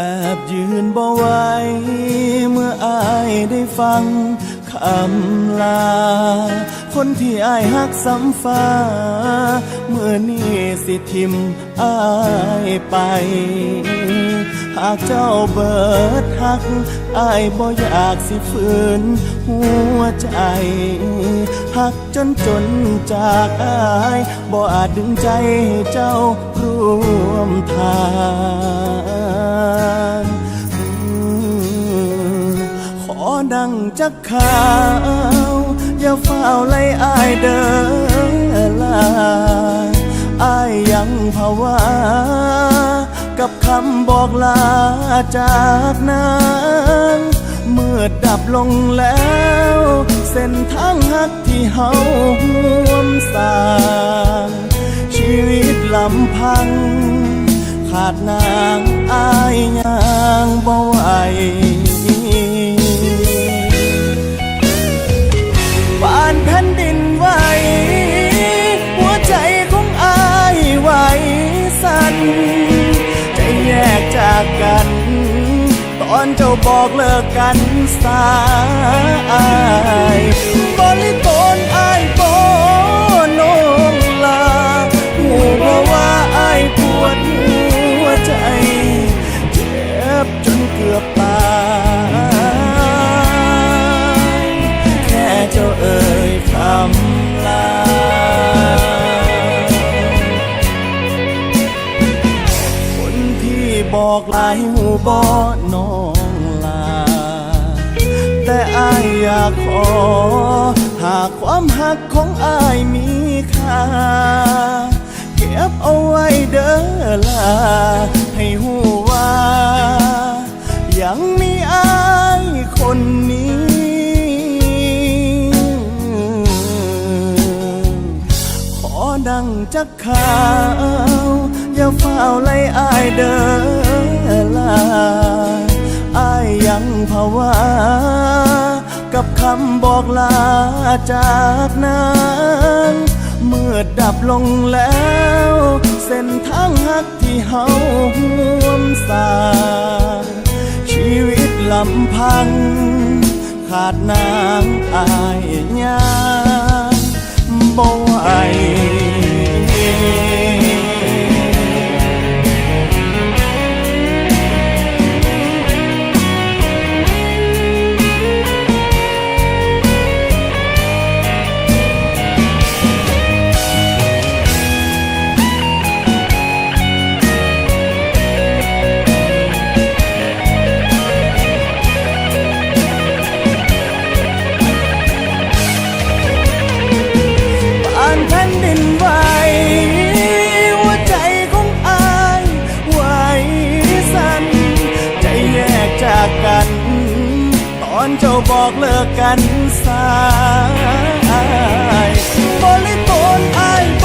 แอบยืนบ่ไว้เมื่ออายได้ฟังคำลา คนที่อายหักสำฟ้า เมื่อนี้สิทิมอายไป หากเจ้าเบิดหักอายบ่อยากสิฝืนหัวใจหักจนจนจากอายบ่อาจดึงใจให้เจ้าร่วมทาง อดังจักขาว อย่าเฝ้าไล่อายเดินลาอายยังภาวากับคำบอกลาจากนั้นเมื่อดับลงแล้ว เส้นทางหักที่เฮาห่วมสางชีวิตลำพัง ขาดนางอายยังบ่ไหว่อนเจ้าบอกเลิกกันสายบริตนอายบนงลาหูเพราะว่าอายปวดหัวใจ เจ็บจนเกือบตาย แค่เจ้าเอ่ บอกลายหูบอน้องลา แต่อายอยากขอ หากความหักของอายมีค่า เก็บเอาไว้เด้อลา ให้หูว่า ยังมีอายคนนี้ขอดังจักขา กับคำบอกลาจากนั้นเมื่อดับลงแล้ว เส้นทางหักที่เฮาห่วมสางชีวิตลำพัง ขาดนางอายยังบ่ไหว อนเจ้าบอกเลิกกันสายบริตนอายบ